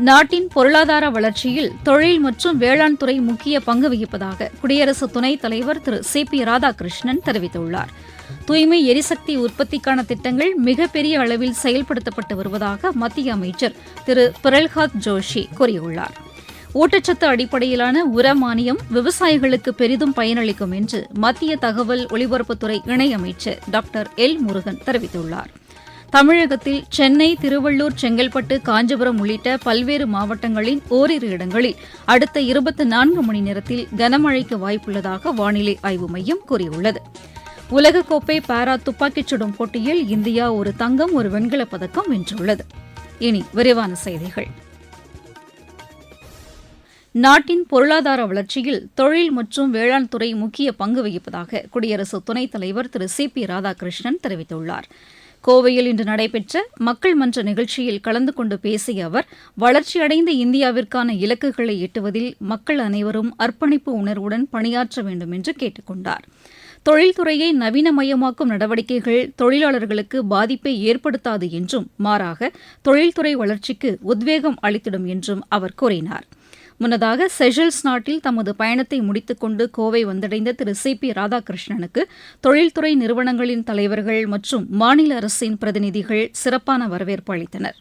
நாட்டின் பொருளாதார வளர்ச்சியில் தொழில் மற்றும் வேளாண் துறை முக்கிய பங்கு வகிப்பதாக குடியரசு துணைத் தலைவர் திரு சி பி ராதாகிருஷ்ணன் தெரிவித்துள்ளார். தூய்மை எரிசக்தி உற்பத்திக்கான திட்டங்கள் மிகப்பெரிய அளவில் செயல்படுத்தப்பட்டு வருவதாக மத்திய அமைச்சர் திரு பிரல்ஹாத் ஜோஷி கூறியுள்ளார். ஊட்டச்சத்து அடிப்படையிலான உர மானியம் விவசாயிகளுக்கு பெரிதும் பயனளிக்கும் என்று மத்திய தகவல் ஒலிபரப்புத்துறை இணையமைச்சர் டாக்டர் எல் முருகன் தெரிவித்துள்ளார். தமிழகத்தில் சென்னை திருவள்ளூர் செங்கல்பட்டு காஞ்சிபுரம் உள்ளிட்ட பல்வேறு மாவட்டங்களின் ஓரிரு இடங்களில் அடுத்த இருபத்தி நான்கு மணி நேரத்தில் கனமழைக்கு வாய்ப்புள்ளதாக வானிலை ஆய்வு மையம் கூறியுள்ளது. உலகக்கோப்பை பாரா துப்பாக்கிச் சுடும் போட்டியில் இந்தியா ஒரு தங்கம் ஒரு வெண்கலப் பதக்கம் வென்றுள்ளது. இனி விரிவான செய்திகள். நாட்டின் பொருளாதார வளர்ச்சியில் தொழில் மற்றும் வேளாண் துறை முக்கிய பங்கு வகிப்பதாக குடியரசு துணைத் தலைவர் திரு சி பி ராதாகிருஷ்ணன் தெரிவித்துள்ளார். கோவையில் இன்று நடைபெற்ற மக்கள் மன்ற நிகழ்ச்சியில் கலந்து கொண்டு பேசிய அவர் வளர்ச்சியடைந்த இந்தியாவிற்கான இலக்குகளை எட்டுவதில் மக்கள் அனைவரும் அர்ப்பணிப்பு உணர்வுடன் பணியாற்ற வேண்டும் என்று கேட்டுக் கொண்டார். தொழில்துறையை நவீனமயமாக்கும் நடவடிக்கைகள் தொழிலாளர்களுக்கு பாதிப்பை ஏற்படுத்தாது என்றும் மாறாக தொழில்துறை வளர்ச்சிக்கு உத்வேகம் அளித்திடும் என்றும் அவர் கூறினாா் முன்னதாக செஷல்ஸ் நாட்டில் தமது பயணத்தை முடித்துக்கொண்டு கோவை வந்தடைந்த திரு சி பி ராதாகிருஷ்ணனுக்கு தொழில்துறை நிறுவனங்களின் தலைவர்கள் மற்றும் மாநில அரசின் பிரதிநிதிகள் சிறப்பான வரவேற்பு அளித்தனர்.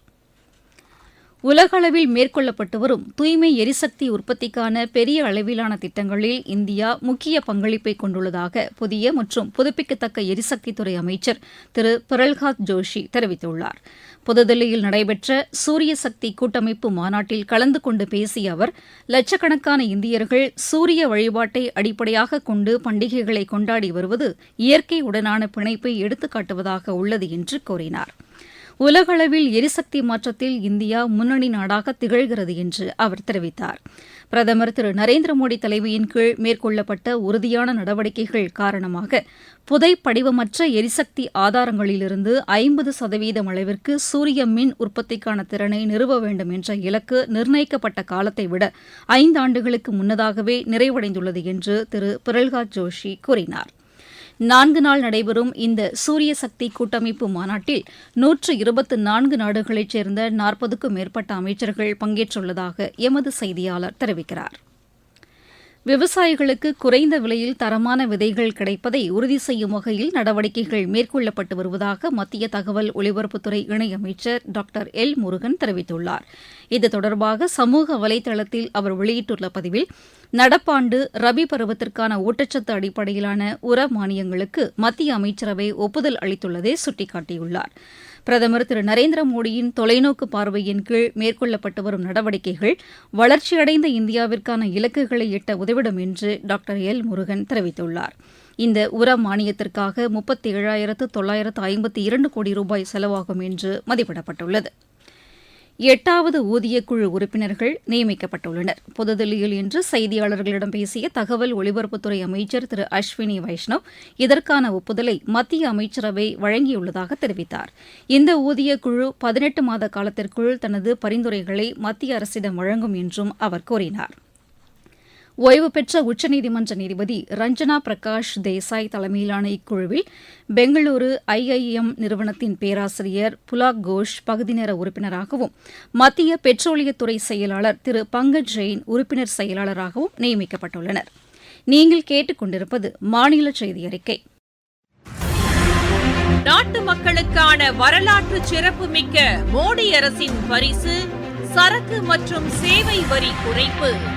உலகளவில் மேற்கொள்ளப்பட்டு வரும் தூய்மை எரிசக்தி உற்பத்திக்கான பெரிய அளவிலான திட்டங்களில் இந்தியா முக்கிய பங்களிப்பை கொண்டுள்ளதாக புதிய மற்றும் புதுப்பிக்கத்தக்க எரிசக்தித்துறை அமைச்சர் திரு. பிரல்ஹாத் ஜோஷி தெரிவித்துள்ளார். புதுதில்லியில் நடைபெற்ற சூரிய சக்தி கூட்டமைப்பு மாநாட்டில் கலந்து கொண்டு பேசிய அவர் லட்சக்கணக்கான இந்தியர்கள் சூரிய வழிபாட்டை அடிப்படையாக கொண்டு பண்டிகைகளை கொண்டாடி வருவது இயற்கையுடனான பிணைப்பை எடுத்துக்காட்டுவதாக உள்ளது என்று கூறினார். உலகளவில் எரிசக்தி மாற்றத்தில் இந்தியா முன்னணி நாடாக திகழ்கிறது என்று அவர் தெரிவித்தார். பிரதமர் திரு நரேந்திர மோடி தலைமையின் கீழ் மேற்கொள்ளப்பட்ட உறுதியான நடவடிக்கைகள் காரணமாக புதை படிவமற்ற எரிசக்தி ஆதாரங்களிலிருந்து ஐம்பது சதவீதம் அளவிற்கு சூரிய மின் உற்பத்திக்கான திறனை நிறுவ வேண்டும் என்ற இலக்கு நிர்ணயிக்கப்பட்ட காலத்தை விட ஐந்தாண்டுகளுக்கு முன்னதாகவே நிறைவடைந்துள்ளது என்று திரு பிரல்ஹாத் ஜோஷி கூறினார். நான்கு நாள் நடைபெறும் இந்த சூரிய சக்தி கூட்டமைப்பு மாநாட்டில் நூற்று இருபத்து நான்கு நாடுகளைச் சேர்ந்த நாற்பதுக்கும் மேற்பட்ட அமைச்சர்கள் பங்கேற்றுள்ளதாக எமது செய்தியாளர் தெரிவிக்கிறார். விவசாயிகளுக்கு குறைந்த விலையில் தரமான விதைகள் கிடைப்பதை உறுதி செய்யும் வகையில் நடவடிக்கைகள் மேற்கொள்ளப்பட்டு வருவதாக மத்திய தகவல் ஒலிபரப்புத்துறை இணையமைச்சர் டாக்டர் எல் முருகன் தெரிவித்துள்ளார். இது தொடர்பாக சமூக வலைதளத்தில் அவர் வெளியிட்டுள்ள பதிவில் நடப்பாண்டு ரபி பருவத்திற்கான ஊட்டச்சத்து அடிப்படையிலான உர மானியங்களுக்கு மத்திய அமைச்சரவை ஒப்புதல் அளித்துள்ளதை சுட்டிக்காட்டியுள்ளார். பிரதமர் திரு நரேந்திர மோடியின் தொலைநோக்கு பார்வையின் கீழ் மேற்கொள்ளப்பட்டு வரும் நடவடிக்கைகள் வளர்ச்சியடைந்த இந்தியாவிற்கான இலக்குகளை எட்ட உதவிடும் என்று டாக்டர் எல் முருகன் தெரிவித்துள்ளார். இந்த உர மானியத்திற்காக முப்பத்தி ஏழாயிரத்து தொள்ளாயிரத்து ஐம்பத்தி இரண்டு கோடி ரூபாய் செலவாகும் என்று மதிப்பிடப்பட்டுள்ளது. எட்டாவது ஊதியக்குழு உறுப்பினர்கள் நியமிக்கப்பட்டுள்ளனர். புதுதில்லியில் இன்று செய்தியாளர்களிடம் பேசிய தகவல் ஒலிபரப்புத்துறை அமைச்சர் திரு அஸ்வினி வைஷ்ணவ் இதற்கான ஒப்புதலை மத்திய அமைச்சரவை வழங்கியுள்ளதாக தெரிவித்தார். இந்த ஊதியக்குழு பதினெட்டு மாத காலத்திற்குள் தனது பரிந்துரைகளை மத்திய அரசிடம் வழங்கும் என்றும் அவர் கூறினாா் ஓய்வு பெற்ற உச்சநீதிமன்ற நீதிபதி ரஞ்சனா பிரகாஷ் தேசாய் தலைமையிலான இக்குழுவில் பெங்களூரு ஐஐஎம் நிறுவனத்தின் பேராசிரியர் புலாக் கோஷ் பகுதி நேர உறுப்பினராகவும் மத்திய பெட்ரோலியத்துறை செயலாளர் திரு பங்கஜ் ஜெயின் உறுப்பினர் செயலாளராகவும் நியமிக்கப்பட்டுள்ளனர். நீங்கள் கேட்டுக்கொண்டிருப்பது மாநில செய்தி அறிக்கை. நாட்டு மக்களுக்கான வரலாற்று சிறப்புமிக்க மோடி அரசின் பரிசு சரக்கு மற்றும் சேவை வரி குறைப்பு.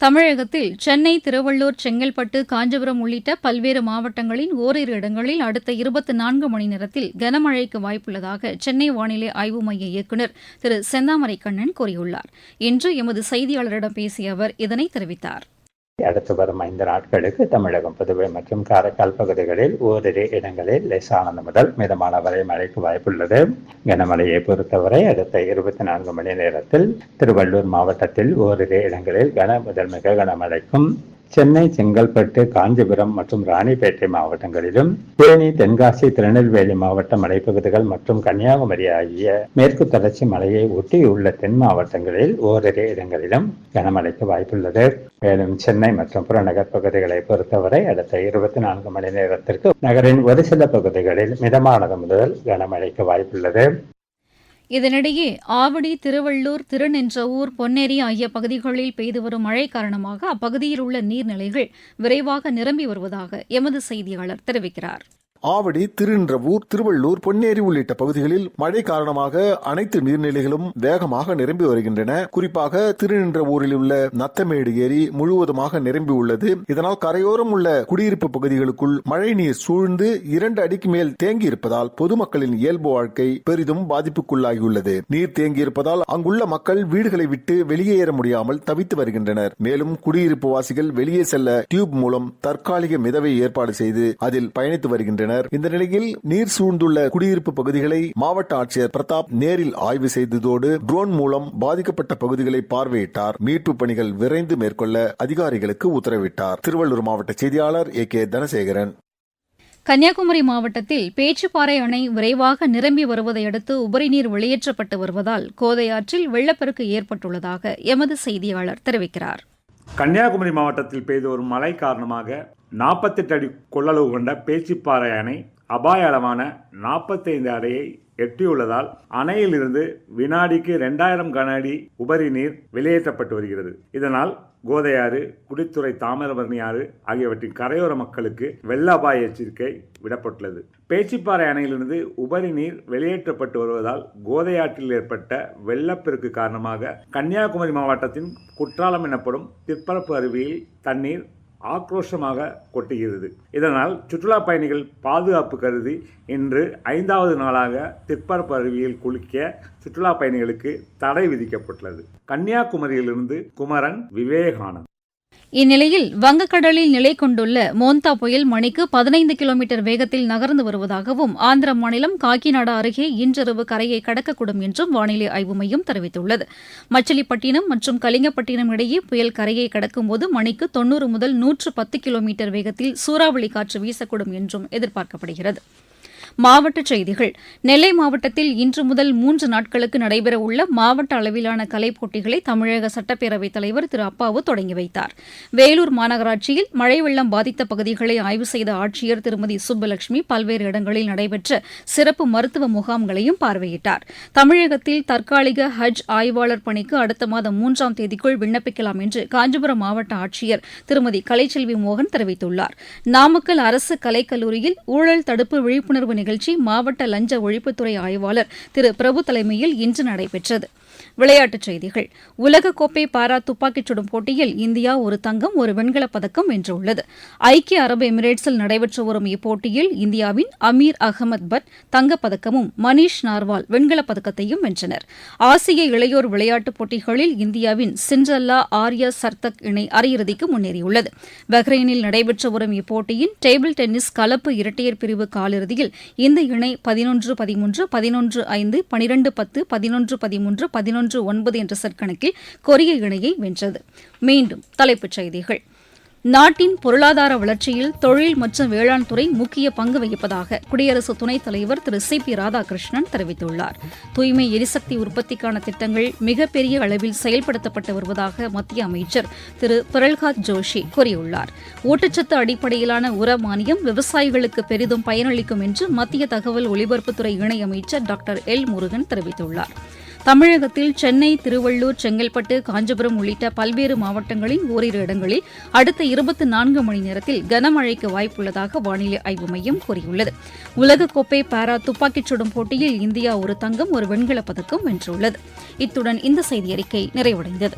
தமிழகத்தில் சென்னை திருவள்ளூர் செங்கல்பட்டு காஞ்சிபுரம் உள்ளிட்ட பல்வேறு மாவட்டங்களின் ஓரிரு இடங்களில் அடுத்த இருபத்தி நான்கு மணி நேரத்தில் கனமழைக்கு வாய்ப்புள்ளதாக சென்னை வானிலை ஆய்வு மைய இயக்குநர் திரு செந்தாமரை கண்ணன் கூறியுள்ளார். இன்று எமது செய்தியாளரிடம் பேசிய அவர் இதனை தெரிவித்தார். அடுத்து வரும் ஐந்து நாட்களுக்கு தமிழகம் புதுவை மற்றும் காரைக்கால் பகுதிகளில் ஓரிரு இடங்களில் லேசானது முதல் மிதமான வரை மழைக்கு வாய்ப்புள்ளது. கனமழையை பொறுத்தவரை அடுத்த இருபத்தி நான்கு மணி நேரத்தில் திருவள்ளூர் மாவட்டத்தில் ஓரிரு இடங்களில் கன முதல் மிக கனமழைக்கும் சென்னை செங்கல்பட்டு காஞ்சிபுரம் மற்றும் ராணிப்பேட்டை மாவட்டங்களிலும் தேனி தென்காசி திருநெல்வேலி மாவட்ட மலைப்பகுதிகள் மற்றும் கன்னியாகுமரி ஆகிய மேற்கு தொடர்ச்சி மலையை ஒட்டியுள்ள தென் மாவட்டங்களில் ஓரிரு இடங்களிலும் கனமழைக்கு வாய்ப்புள்ளது. மேலும் சென்னை மற்றும் புறநகர் பகுதிகளை பொறுத்தவரை அடுத்த இருபத்தி நான்கு மணி நேரத்திற்கு நகரின் ஒரு சில பகுதிகளில் மிதமானது முதல் கனமழைக்கு வாய்ப்புள்ளது. இதனிடையே ஆவடி திருவள்ளூர் திருநின்றவூர் பொன்னேரி ஆகிய பகுதிகளில் பெய்து வரும் மழை காரணமாக அப்பகுதியில் உள்ள நீர்நிலைகள் விரைவாக நிரம்பி வருவதாக எமது செய்தியாளர் தெரிவிக்கிறார். ஆவடி திருநின்றவூர் திருவள்ளூர் பொன்னேரி உள்ளிட்ட பகுதிகளில் மழை காரணமாக அனைத்து நீர்நிலைகளும் வேகமாக நிரம்பி வருகின்றன. குறிப்பாக திருநின்றவூரில் உள்ள நத்தமேடு ஏரி முழுவதுமாக நிரம்பி உள்ளது. இதனால் கரையோரம் உள்ள குடியிருப்பு பகுதிகளுக்குள் மழை நீர் சூழ்ந்து இரண்டு அடிக்கு மேல் தேங்கி இருப்பதால் பொதுமக்களின் இயல்பு வாழ்க்கை பெரிதும் பாதிப்புக்குள்ளாகியுள்ளது. நீர் தேங்கி இருப்பதால் அங்குள்ள மக்கள் வீடுகளை விட்டு வெளியேற முடியாமல் தவித்து வருகின்றனர். மேலும் குடியிருப்பு வாசிகள் வெளியே செல்ல டியூப் மூலம் தற்காலிக மிதவை ஏற்பாடு செய்து அதில் பயணித்து வருகின்றனர். வருகின்றனர் இந்த நிலையில் நீர் சூழ்ந்துள்ள குடியிருப்பு பகுதிகளை மாவட்ட ஆட்சியர் பிரதாப் நேரில் ஆய்வு செய்ததோடு ட்ரோன் மூலம் பாதிக்கப்பட்ட பகுதிகளை பார்வையிட்டார். மீட்பு பணிகள் விரைந்து மேற்கொள்ள அதிகாரிகளுக்கு உத்தரவிட்டார். திருவள்ளூர் மாவட்ட செய்தியாளர் ஏ. கே. தனசேகரன். கன்னியாகுமரி மாவட்டத்தில் பேச்சுப்பாறை அணை விரைவாக நிரம்பி வருவதையடுத்து உபரிநீர் வெளியேற்றப்பட்டு வருவதால் கோதையாற்றில் வெள்ளப்பெருக்கு ஏற்பட்டுள்ளதாக எமது செய்தியாளர் தெரிவிக்கிறார். கன்னியாகுமரி மாவட்டத்தில் பெய்து வரும் மழை காரணமாக நாற்பத்தெட்டு அடி கொள்ளளவு கொண்ட பேச்சிப்பாறை அணை அபாய அளவான நாற்பத்தைந்து அடையை எட்டியுள்ளதால் அணையிலிருந்து வினாடிக்கு ரெண்டாயிரம் கன அடி உபரி நீர் வெளியேற்றப்பட்டு வருகிறது. இதனால் கோதையாறு குடித்துறை தாமிரபரணி ஆறு ஆகியவற்றின் கரையோர மக்களுக்கு வெள்ள அபாய எச்சரிக்கை விடப்பட்டுள்ளது. பேச்சிப்பாறை அணையிலிருந்து உபரி நீர் வெளியேற்றப்பட்டு வருவதால் கோதையாற்றில் ஏற்பட்ட வெள்ளப்பெருக்கு காரணமாக கன்னியாகுமரி மாவட்டத்தின் குற்றாலம் எனப்படும் திற்பரப்பு அருவியில் தண்ணீர் ஆக்ரோஷமாக கொட்டுகிறது. இதனால் சுற்றுலா பயணிகள் பாதுகாப்பு கருதி இன்று ஐந்தாவது நாளாக திற்பரப்பு அருவியில் குளிக்க சுற்றுலா பயணிகளுக்கு தடை விதிக்கப்பட்டுள்ளது. கன்னியாகுமரியிலிருந்து குமரன் விவேகானந்த் இந்நிலையில் வங்கக்கடலில் நிலை கொண்டுள்ள மோந்தா புயல் மணிக்கு பதினைந்து கிலோமீட்டர் வேகத்தில் நகர்ந்து வருவதாகவும் ஆந்திர மாநிலம் காக்கிநாடா அருகே இன்றிரவு கரையை கடக்கக்கூடும் என்றும் வானிலை ஆய்வு மையம் தெரிவித்துள்ளது. மச்சிலிப்பட்டினம் மற்றும் கலிங்கப்பட்டினம் இடையே புயல் கரையை கடக்கும்போது மணிக்கு தொன்னூறு முதல் நூற்று பத்து கிலோமீட்டர் வேகத்தில் சூறாவளி காற்று வீசக்கூடும் என்றும் எதிர்பார்க்கப்படுகிறது. மாவட்டச் செய்திகள். நெல்லை மாவட்டத்தில் இன்று முதல் மூன்று நாட்களுக்கு நடைபெறவுள்ள மாவட்ட அளவிலான கலைப் போட்டிகளை தமிழக சட்டப்பேரவைத் தலைவர் திரு அப்பாவு தொடங்கி வைத்தார். வேலூர் மாநகராட்சியில் மழை வெள்ளம் பாதித்த பகுதிகளை ஆய்வு செய்த ஆட்சியர் திருமதி சுப்பலட்சுமி பல்வேறு இடங்களில் நடைபெற்ற சிறப்பு மருத்துவ முகாம்களையும் பார்வையிட்டார். தமிழகத்தில் தற்காலிக ஹஜ் ஆய்வாளர் பணிக்கு அடுத்த மாதம் மூன்றாம் தேதிக்குள் விண்ணப்பிக்கலாம் என்று காஞ்சிபுரம் மாவட்ட ஆட்சியர் திருமதி கலைச்செல்வி மோகன் தெரிவித்துள்ளார். நாமக்கல் அரசு கலைக்கல்லூரியில் ஊழல் தடுப்பு விழிப்புணர்வு நிகழ்ச்சி மாவட்ட லஞ்ச ஒழிப்புத்துறை ஆய்வாளர் திரு பிரபு தலைமையில் இன்று நடைபெற்றது. விளையாட்டுச் செய்திகள். உலகக்கோப்பை பாரா துப்பாக்கிச் சுடும் போட்டியில் இந்தியா ஒரு தங்கம் ஒரு வெண்கலப் பதக்கம் வென்றுள்ளது. ஐக்கிய அரபு எமிரேட்ஸில் நடைபெற்று வரும் இப்போட்டியில் இந்தியாவின் அமீர் அகமது பட் தங்கப்பதக்கமும் மணீஷ் நார்வால் வெண்கலப் பதக்கத்தையும் வென்றனர். ஆசிய இளையோர் விளையாட்டுப் போட்டிகளில் இந்தியாவின் சிண்ட்ரல்லா ஆர்யா சர்தக் இணை அரையிறுதிக்கு முன்னேறியுள்ளது. பஹ்ரைனில் நடைபெற்று வரும் இப்போட்டியின் டேபிள் டென்னிஸ் கலப்பு இரட்டையர் பிரிவு காலிறுதியில் இந்த இணை பதினொன்று பதிமூன்று பதினொன்று ஐந்து பனிரெண்டு பத்து பதினொன்று பதிமூன்று பதினொன்று ஒன்பது என்ற செட் கணக்கில் கொரிய இணையை வென்றது. மீண்டும் தலைப்புச் செய்திகள். நாட்டின் பொருளாதார வளர்ச்சியில் தொழில் மற்றும் வேளாண் துறை முக்கிய பங்கு வகிப்பதாக குடியரசு துணைத் தலைவர் திரு சி பி ராதாகிருஷ்ணன் தெரிவித்துள்ளார். தூய்மை எரிசக்தி உற்பத்திக்கான திட்டங்கள் மிகப்பெரிய அளவில் செயல்படுத்தப்பட்டு வருவதாக மத்திய அமைச்சர் திரு பிரல்ஹாத் ஜோஷி கூறியுள்ளார். ஊட்டச்சத்து அடிப்படையிலான உர மானியம் விவசாயிகளுக்கு பெரிதும் பயனளிக்கும் என்று மத்திய தகவல் ஒலிபரப்புத்துறை இணையமைச்சர் டாக்டர் எல் முருகன் தெரிவித்துள்ளாா் தமிழகத்தில் சென்னை திருவள்ளூர் செங்கல்பட்டு காஞ்சிபுரம் உள்ளிட்ட பல்வேறு மாவட்டங்களின் ஓரிரு இடங்களில் அடுத்த இருபத்தி நான்கு மணி நேரத்தில் கனமழைக்கு வாய்ப்புள்ளதாக வானிலை ஆய்வு மையம் கூறியுள்ளது. உலகக்கோப்பை பாரா துப்பாக்கிச் சுடும் போட்டியில் இந்தியா ஒரு தங்கம் ஒரு வெண்கலப் பதக்கம் வென்றுள்ளது. இத்துடன் இந்த செய்தி அறிக்கை நிறைவடைந்தது.